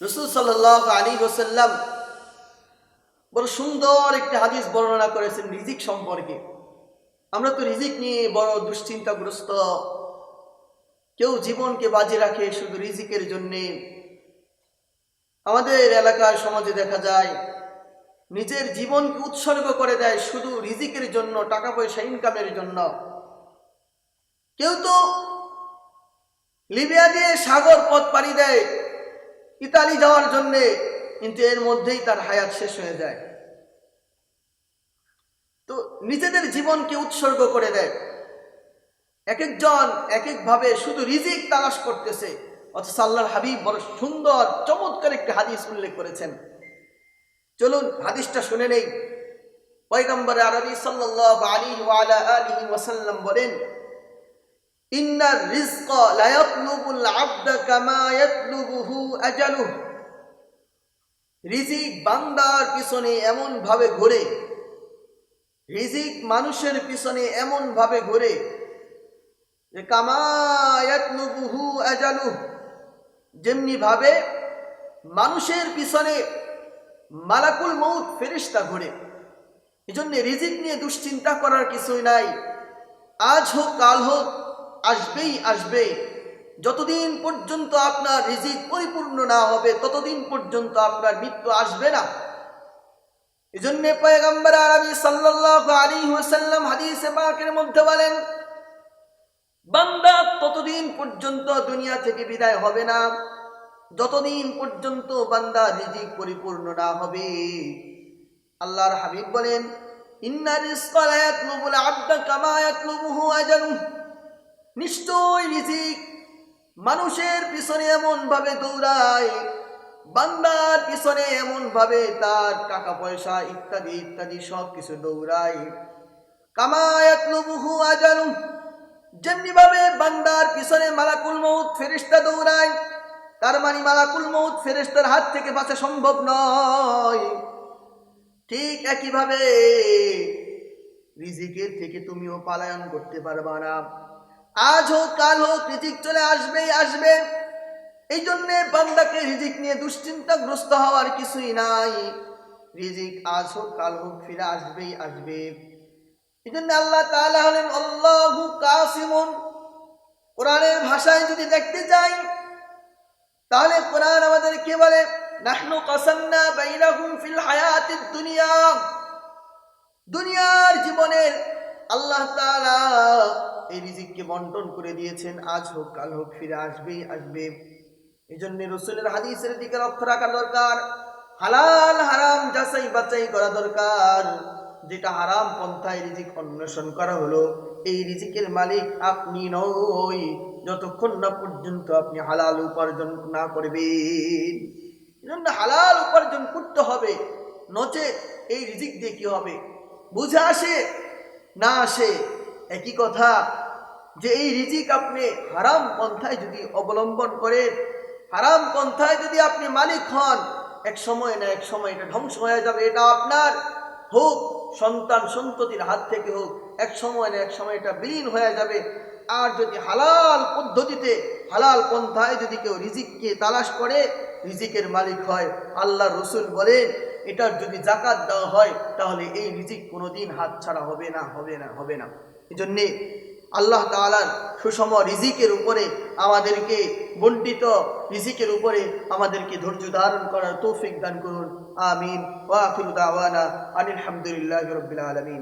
রসুল সাল্লাহ আলী ওসাল্লাম বড় সুন্দর একটি হাদিস বর্ণনা করেছেন রিজিক সম্পর্কে। আমরা তো রিজিক নিয়ে বড় দুশ্চিন্তাগ্রস্ত। কেউ জীবনকে বাজি রাখে শুধু রিজিকের জন্যে। আমাদের এলাকার সমাজে দেখা যায়, নিজের জীবনকে উৎসর্গ করে দেয় শুধু রিজিকের জন্য টাকা পয়সা ইনকামের জন্য। কেউ তো লিবিয়া দিয়ে সাগর পথ পাড়ি দেয় ইতালি যাওয়ার জন্যে, কিন্তু এর মধ্যেই তার হায়াত শেষ হয়ে যায়। তো নিজেদের জীবনকে উৎসর্গ করে দেয়। এক একজন এক একভাবে শুধু রিজিক তালাশ করতেছে, অথচ আল্লাহর হাবিব বড় সুন্দর, চমৎকার একটি হাদিস উল্লেখ করেছেন। চলুন হাদিসটা শুনে নেই। পয়গম্বর আরবি সাল্লাল্লাহু আলাইহি ওয়া আলা ওয়াসাল্লাম বলেন ইন্নার রিজক লা ইয়াতলুবুল আবদ কামা ইয়াতলুবুহু আজালুহু। রিজিক বান্দার পিছনে এমন ভাবে ঘোরে। রিজিক মানুষের পিছনে এমন ভাবে ঘোরে যে কামায়াতলুবুহু আজালুহু। যেমনি ভাবে মানুষের পিছনে মালাকুল মৌত ফেরিস্তা ঘোরে। এজন্য রিজিক নিয়ে দুশ্চিন্তা করার কিছুই নাই। আজ হোক, কাল হোক আসবেই আসবে। যতদিন পর্যন্ত আপনার রিজিক পরিপূর্ণ না হবে, ততদিন পর্যন্ত আপনার মৃত্যু আসবে না। এজন্য পয়গম্বর আরবি সাল্লাল্লাহু আলাইহি ওয়াসাল্লাম হাদিসে পাকের মধ্যে বলেন, বান্দা ততদিন পর্যন্ত দুনিয়া থেকে বিদায় হবে না। যতদিন পর্যন্ত বান্দা রিজিক পরিপূর্ণ না হবে। আল্লাহর হাবিব বলেন, ইন্না রিজকা লা ইয়াতলুবুল আবদা কামা ইয়াতলুবুহু আজালুহু। নিশ্চয় রিজিক। মানুষের পিছনে এমন ভাবে দৌড়ায়, বান্দার পিছনে এমন ভাবে তার টাকা পয়সা ইত্যাদি ইত্যাদি সব কিছু দৌড়ায়। কামায়াত লুবুহু আজালু। যেমনি ভাবে বান্দার পিছনে মালাকুল মৌত ফেরিস্তা দৌড়ায়, তার মানে মালাকুল মৌত ফেরেস্তার হাত থেকে বাঁচা সম্ভব নয়। ঠিক একইভাবে রিজিকের থেকে তুমিও পালায়ন করতে পারবা না। আজ হোক, কাল হোক, রিজিক চলে আসবেই, আসবে। এই জন্যে বান্দাকে রিজিক নিয়ে দুশ্চিন্তাগ্রস্ত হওয়ার কিছুই নাই। রিজিক আজ হোক, কাল হোক, ফিরে আসবেই, আসবে। এই জন্য আল্লাহ তাআলা হলেন আল্লাহু কাসিমুন। কোরআনের ভাষায় যদি দেখতে চাই, তাহলে কোরআন আমাদের কে বলে? নাহনু কাসামনা বাইনাহুম ফিল হায়াতিদ দুনিয়া। দুনিয়ার জীবনের আল্লাহ এই রিজিককে বন্টন করে দিয়েছেন। আজ হোক, কাল হোক, ফিরে আসবেই, আসবে। এই জন্য রসুলের হাদিসের দিকে লক্ষ্য রাখা দরকার। হালাল, হারাম যাচাই বাছাই করা দরকার। যেটা হারাম পন্থায় রিজিক অন্বেষণ করা হলো, এই রিজিকের মালিক আপনি নই। যতক্ষণ না পর্যন্ত আপনি হালাল উপার্জন না করবেন। এজন্য হালাল উপার্জন করতে হবে। নচে এই রিজিক দিয়ে কি হবে? বুঝে আসে। না আসে। একই কথা যে এই রিজিক আপনি হারাম পন্থায় যদি অবলম্বন করেন, হারাম পন্থায় যদি আপনি মালিক হন, এক সময় না এক সময় এটা ধ্বংস হয়ে যাবে, এটা আপনার হোক, সন্তান সন্ততির হাত থেকে হোক, এক সময় না এক সময় এটা বিলীন হয়ে যাবে। আর যদি হালাল পদ্ধতিতে, হালাল পন্থায় যদি কেউ রিজিককে তালাশ করে, রিজিকের মালিক হয় আল্লাহ রসুল বলেন এটার যদি জাকাত দেওয়া হয়, তাহলে এই রিজিক কোনোদিন হাত ছাড়া হবে না হবে না হবে না। এই জন্যে আল্লাহ তালার সুষম রিজিকের উপরে আমাদেরকে বন্টিত রিজিকের উপরে আমাদেরকে ধৈর্য ধারণ করার তৌফিক দান করুন। আমিন। ওয়াফির দাওয়ানা আনিল হামদুলিল্লাহ রবিল আলমিন।